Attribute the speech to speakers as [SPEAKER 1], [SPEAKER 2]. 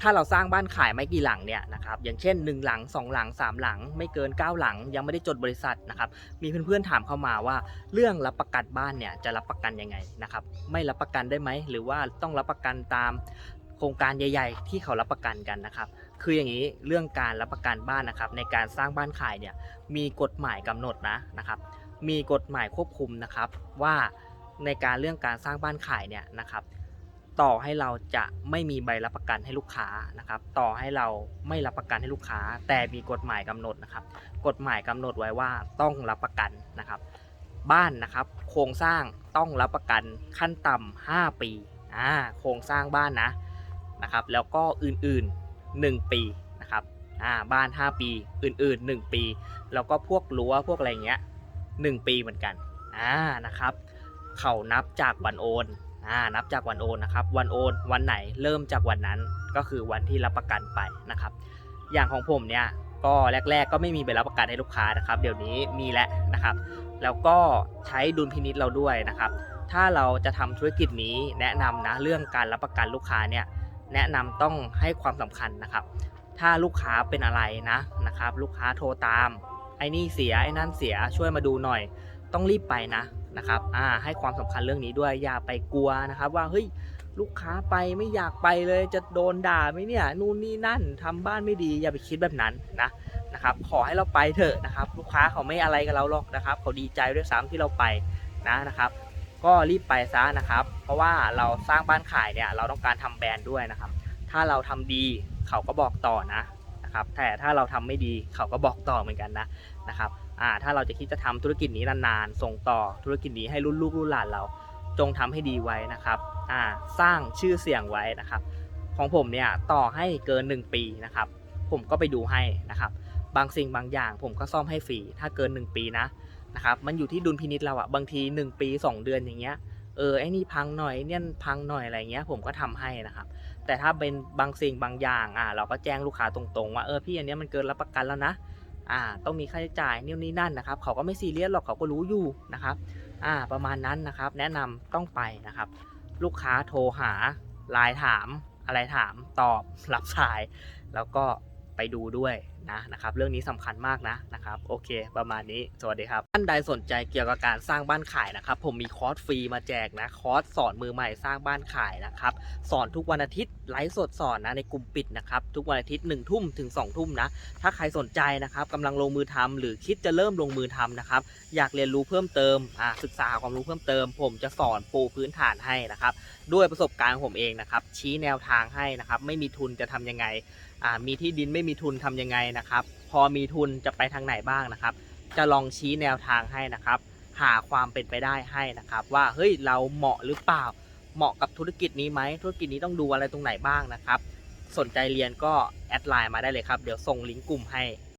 [SPEAKER 1] ถ้าเราสร้างบ้านขายไม่กี่หลังเนี่ยนะครับอย่างเช่น 1 หลัง 2 หลัง 3 หลัง ไม่เกิน 9 หลัง ยังไม่ได้จดบริษัทนะครับมีเพื่อนๆถามเข้ามาว่า เรื่องรับประกันบ้านเนี่ยจะรับประกันยังไงนะครับไม่รับประกันได้ไหมหรือว่าต้องรับประกันตามโครงการใหญ่ ๆ ที่เขารับประกันกันนะครับ คืออย่างนี้เรื่องการรับประกันบ้านนะครับ ในการสร้างบ้านขายเนี่ยมีกฎหมายกำหนดนะนะครับ มีกฎหมายควบคุมนะครับว่าในการเรื่องการสร้างบ้านขายเนี่ยนะครับ ต่อให้เราจะไม่มีใบรับประกันให้ลูกค้านะครับ ต่อให้เราไม่รับประกันให้ลูกค้า แต่มีกฎหมายกำหนดนะครับ กฎหมายกำหนดไว้ว่าต้องรับประกันนะครับ บ้านนะครับ โครงสร้างต้องรับประกันขั้นต่ำ5ปีอ่าโครงสร้างบ้านนะนะครับ แล้วก็อื่นๆ 1 ปีนะครับอ่าบ้าน 5 ปี อื่นๆ 1 ปี แล้วก็พวกรั้วพวกอะไรเงี้ย1ปีเหมือนกันอ่านะครับ เขานับจากวันโอน อ่านับจากวันโอนนะครับ วันโอนวันไหนเริ่มจากวันนั้นก็คือวันที่รับประกันไปนะครับ อย่างของผมเนี่ยก็แรก ๆ ก็ไม่มีใบรับประกันให้ลูกค้านะครับ เดี๋ยวนี้มีแล้วนะครับ แล้วก็ใช้ดุลพินิษเราด้วยนะครับ ถ้าเราจะทำธุรกิจนี้แนะนำนะเรื่องการรับประกันลูกค้าเนี่ยแนะนำต้องให้ความสำคัญนะครับ ถ้าลูกค้าเป็นอะไรนะนะครับ ลูกค้าโทรตามไอ้นี่เสียไอ้นั่นเสียช่วยมาดูหน่อย ต้องรีบไปนะ นะครับอ่าให้ความสำคัญเรื่องนี้ด้วยอย่าไปกลัวนะครับว่าเฮ้ยลูกค้าไปไม่อยากไปเลยจะโดนด่าไหมเนี่ยนู่นนี่นั่นทำบ้านไม่ดีอย่าไปคิดแบบนั้นนะนะครับขอให้เราไปเถอะนะครับ ลูกค้าเขาไม่อะไรกับเราหรอกนะครับเขาดีใจด้วยซ้ำที่เราไปนะนะครับก็รีบไปซะนะครับ เพราะว่าเราสร้างบ้านขายเนี่ยเราต้องการทำแบรนด์ด้วยนะครับ ถ้าเราทำดีเขาก็บอกต่อนะนะครับแต่ถ้าเราทำไม่ดีเขาก็บอกต่อเหมือนกันนะนะครับ อ่าถ้าเราจะคิดจะทำธุรกิจนี้นานๆ ส่งต่อธุรกิจนี้ให้รุ่นลูกรุ่นหลานเรา จงทำให้ดีไว้นะครับอ่าสร้างชื่อเสียงไว้นะครับ ของผมเนี่ยต่อให้เกิน 1 ปีนะครับ ผมก็ไปดูให้นะครับ บางสิ่งบางอย่างผมก็ซ่อมให้ฟรีถ้าเกิน 1 ปีนะนะครับมันอยู่ที่ดุลพินิษเราอะบางที 1 ปี 2 เดือนอย่างเงี้ยเออไอ้นี่พังหน่อยเนี่ยพังหน่อยอะไรเงี้ยผมก็ทำให้นะครับ แต่ถ้าเป็นบางสิ่งบางอย่างอ่าเราก็แจ้งลูกค้าตรงๆว่าเออพี่อันเนี้ยมันเกินรับประกันแล้วนะ อ่าต้องมีค่าใช้จ่ายนี่นนี่นั่นนะครับ เขาก็ไม่ซีเรียสหรอกเขาก็รู้อยู่นะครับอ่าประมาณนั้นนะครับ แนะนำต้องไปนะครับ ลูกค้าโทรหาไลน์ถาม อะไรถามตอบรับสาย แล้วก็ไปดูด้วยนะนะครับเรื่องนี้สำคัญมากนะนะครับโอเค ประมาณนี้สวัสดีครับท่านใดสนใจเกี่ยวกับการสร้างบ้านขายนะครับ ผมมีคอร์สฟรีมาแจกนะคอร์สสอนมือใหม่สร้างบ้านขายนะครับสอนทุกวันอาทิตย์ไลฟ์สดสอนนะในกลุ่มปิดนะครับทุกวันอาทิตย์1นึ่ทุ่มถึง2องทุ่มนะถ้าใครสนใจนะครับกำลังลงมือทำหรือคิดจะเริ่มลงมือทำนะครับอยากเรียนรู้เพิ่มเติมอ่าศึกษาความรู้เพิ่มเติม ผมจะสอนปูพื้นฐานให้นะครับด้วยประสบการณ์ของผมเองนะครับชี้แนวทางให้นะครับไม่มีทุนจะทำยังไงอ่ามีที่ดินไม่มีทุนทำยังไงนะครับ พอมีทุนจะไปทางไหนบ้างนะครับ จะลองชี้แนวทางให้นะครับ หาความเป็นไปได้ให้นะครับ ว่าเฮ้ยเราเหมาะหรือเปล่า เหมาะกับธุรกิจนี้ไหมธุรกิจนี้ต้องดูอะไรตรงไหนบ้างนะครับ สนใจเรียนก็แอดไลน์มาได้เลยครับ เดี๋ยวส่งลิงก์กลุ่มให้